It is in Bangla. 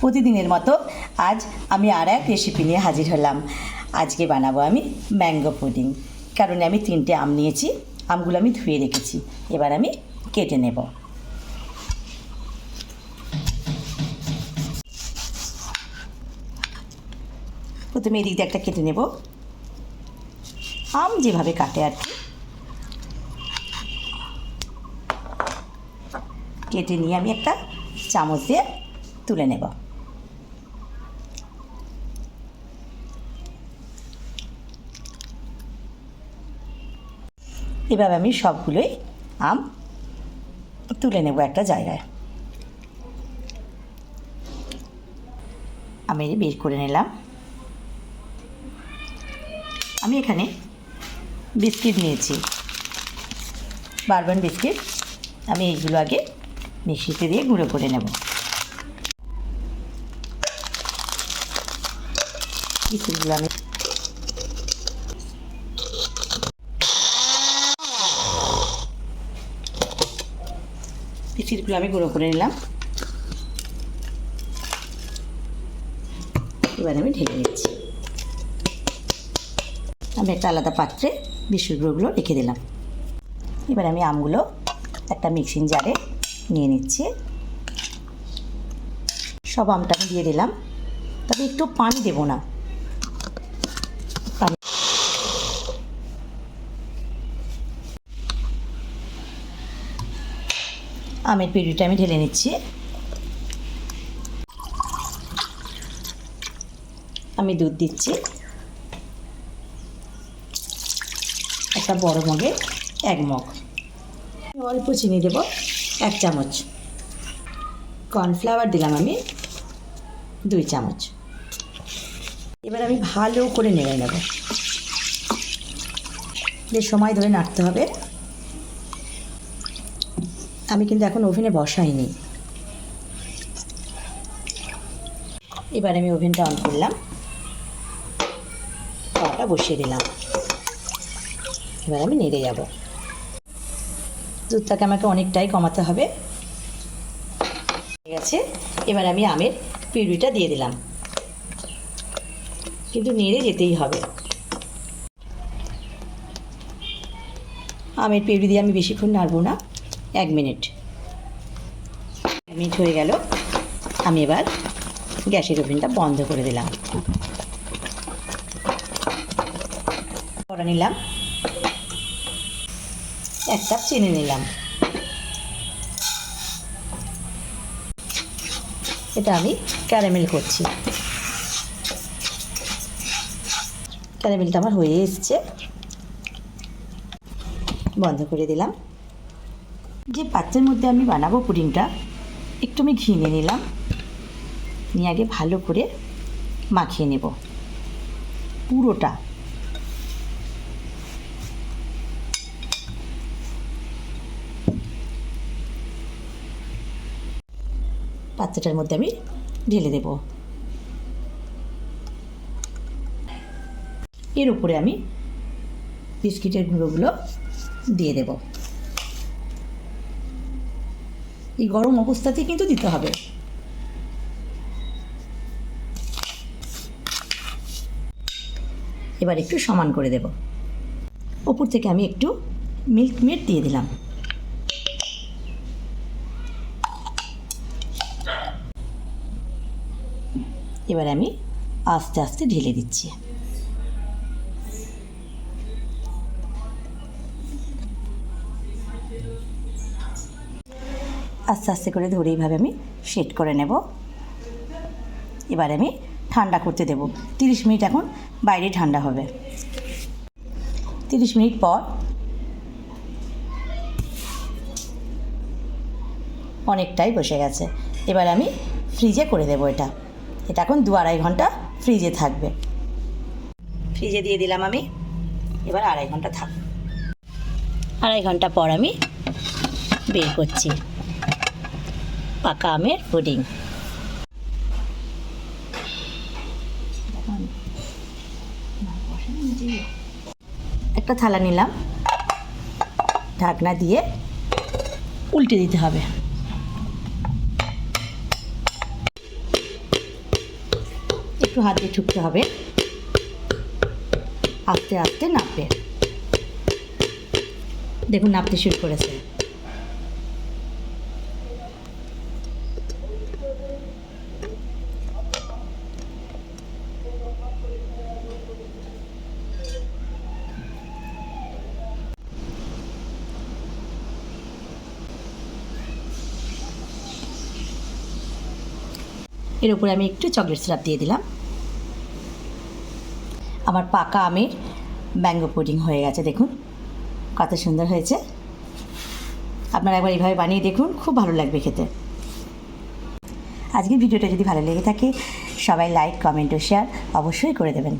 প্রতিদিনের মতো আজ আমি আর এক রেসিপি নিয়ে হাজির হলাম। আজকে বানাবো আমি ম্যাঙ্গো পুডিং কারণ আমি তিনটে আম নিয়েছি, আমগুলো আমি ধুয়ে রেখেছি। এবার আমি কেটে নেব। প্রথমে এদিক দিয়ে একটা কেটে নেব। আম যেভাবে কাটে আর কি। কেটে নিয়ে আমি একটা চামচ দিয়ে তুলে নেব। এভাবে আমি সবগুলোই আম তুলে নেব একটা জায়গায়। আমি বের করে নিলাম। আমি এখানে বিস্কিট নিয়েছি। বারবান বিস্কিট আমি এইগুলো আগে মিক্সিতে দিয়ে গুঁড়ো করে নেব। বিস্কিটগুলো আমি বিস্কিটগুলো আমি গুঁড়ো করে নিলাম। এবার আমি ঢেলে নিচ্ছি। আমি একটা আলাদা পাত্রে বিস্কুটগুলো রেখে দিলাম। এবার আমি আমগুলো একটা মিক্সিং জারে নিয়ে নিচ্ছি। সব আমটা আমি দিয়ে দিলাম। তবে একটু পানি দেবো না। আমের পিউরিটা আমি ঢেলে নিচ্ছি। আমি দুধ দিচ্ছি। একটা বড় মগে এক মগ। অল্প চিনি দেব, এক চামচ। কর্নফ্লাওয়ার দিলাম আমি দুই চামচ। এবার আমি ভালো করে নেড়ে নেব। বেশ সময় ধরে নাড়তে হবে। আমি কিন্তু এখন ওভেনে বসাইনি। এবার আমি ওভেনটা অন করলাম। কড়াটা বসিয়ে দিলাম। এবার আমি নেড়ে যাব। দুধটাকে আমাকে অনেকটাই কমাতে হবে। ঠিক আছে এবার আমি আমের পিউরিটা দিয়ে দিলাম। কিন্তু নেড়ে যেতেই হবে। আমের পিউরি দিয়ে আমি বেশিক্ষণ নাড়বো না। এক মিনিট। এক মিনিট হয়ে গেল। আমি এবার গ্যাসের ওভেনটা বন্ধ করে দিলাম। করা নিলাম। এক কাপ চিনি নিলাম। এটা আমি ক্যারামেল করছি। ক্যারামেলটা আমার হয়ে এসছে। বন্ধ করে দিলাম। যে পাত্রের মধ্যে আমি বানাবো পুডিংটা, একটু আমি ঘি নিয়ে নিলাম। নিয়ে আগে ভালো করে মাখিয়ে নেব। পুরোটা। পাত্রটার মধ্যে আমি ঢেলে দেব। এর উপরে আমি বিস্কিটের গুঁড়োগুলো দিয়ে দেব। এই গরম অবস্থাতেই কিন্তু দিতে হবে। এবার একটু সমান করে দেব। ওপর থেকে আমি একটু মিল্ক মেড দিয়ে দিলাম। এবার আমি আস্তে আস্তে ঢেলে দিচ্ছি। আস্তে আস্তে করে ধরে এইভাবে আমি সেট করে নেব। এবার আমি ঠান্ডা করতে দেব। তিরিশ মিনিট এখন বাইরে ঠান্ডা হবে। তিরিশ মিনিট পর অনেকটাই বসে গেছে। এবার আমি ফ্রিজে করে দেবো এটা। এটা এখন দু আড়াই ঘণ্টা ফ্রিজে থাকবে। ফ্রিজে দিয়ে দিলাম আমি। এবার আড়াই ঘণ্টা থাক। আড়াই ঘণ্টা পর আমি বের করছি। পাকা আমের পুডিং। একটা থালা নিলাম। ঢাকনা দিয়ে উল্টে দিতে হবে। একটু হাত দিয়ে ঠুকতে হবে। আস্তে আস্তে নাপবে। দেখুন, নাপতে শুরু করেছে। এর উপরে আমি একটু চকলেট সিরাপ দিয়ে দিলাম। আমার পাকা আমের ম্যাঙ্গো পুডিং হয়ে গেছে, দেখুন। কত সুন্দর হয়েছে। আপনারা একবার এইভাবে বানিয়ে দেখুন, খুব ভালো লাগবে খেতে। আজকের ভিডিওটা যদি ভালো লেগে থাকে, সবাই লাইক কমেন্ট ও শেয়ার অবশ্যই করে দেবেন।